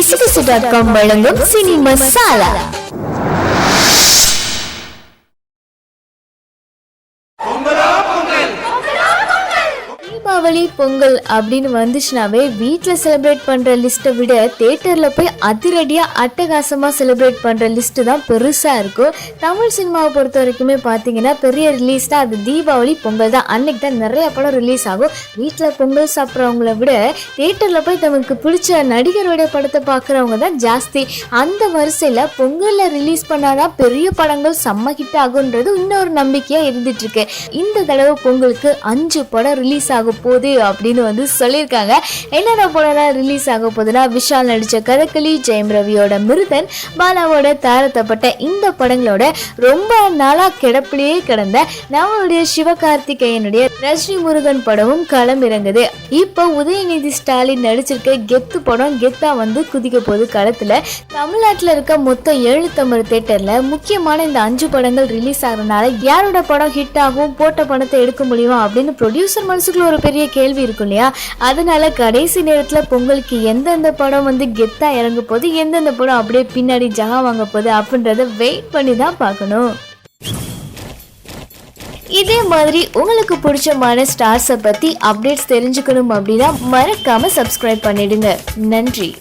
கிசுகிசு dot com வழங்கும் cine masala Deepavali Pongal அப்படின்னு வந்துச்சுனாவே வீட்டில் செலிப்ரேட் பண்ணுற லிஸ்ட்டை விட தேட்டரில் போய் அதிரடியாக அட்டகாசமாக செலிப்ரேட் பண்ணுற லிஸ்ட்டு தான் பெருசாக இருக்கும். தமிழ் சினிமாவை பொறுத்த வரைக்குமே பார்த்தீங்கன்னா பெரிய ரிலீஸ் தான். அது தீபாவளி பொங்கல் தான். அன்னைக்கு தான் நிறைய படம் ரிலீஸ் ஆகும். வீட்டில் பொங்கல் சாப்பிட்றவங்கள விட தேட்டரில் போய் தமக்கு பிடிச்ச நடிகருடைய படத்தை பார்க்குறவங்க தான் ஜாஸ்தி. அந்த வரிசையில் பொங்கலில் ரிலீஸ் பண்ணாதான் பெரிய படங்கள் செம்ம ஹிட் ஆகுன்றது இன்னொரு நம்பிக்கையாக இருந்துட்டுருக்கு இந்த தடவை பொங்கலுக்கு அஞ்சு படம் ரிலீஸ் ஆக போகுது அப்படின்னு வந்து சொல்லியிருக்காங்க. என்னென்ன படம்லாம் ரிலீஸ் ஆக போகுதுன்னா விஷால் நடித்த கதகளி ஜெயம் ரவியோட மிருதன் பாலாவோட தாரத்தப்பட்ட இந்த படங்களோட ரொம்ப நாளாக கிடப்பிலேயே கிடந்த நம்மளுடைய சிவகார்த்திகேயனுடைய ரஜினி முருகன் படமும் களம் இறங்குது இப்போ உதயநிதி ஸ்டாலின் நடிச்சிருக்க கெத்து படம் கெத்தா வந்து குதிக்க போகுது களத்தில். தமிழ்நாட்டில் இருக்க மொத்தம் ஏழு தமிழ் தேட்டரில் முக்கியமான இந்த அஞ்சு படங்கள் ரிலீஸ் ஆகிறதுனால யாரோட படம் ஹிட் ஆகும் போட்ட பணத்தை எடுக்க முடியுமா அப்படின்னு ப்ரொடியூசர் மனசுக்குள்ள ஒரு பெரிய கேள்வி இருக்கும் இல்லையா? அதனால கடைசி நேரத்தில் பொங்கலுக்கு எந்தெந்த படம் வந்து கெத்தா இறங்க போகுது எந்தெந்த படம் அப்படியே பின்னாடி ஜகா வாங்க போகுது அப்படின்றத வெயிட் பண்ணி தான் பார்க்கணும். இதே மாதிரி உங்களுக்கு பிடிச்சமான ஸ்டார்ஸை பற்றி அப்டேட்ஸ் தெரிஞ்சுக்கணும் அப்படின்னா மறக்காம சப்ஸ்கிரைப் பண்ணிடுங்க. நன்றி.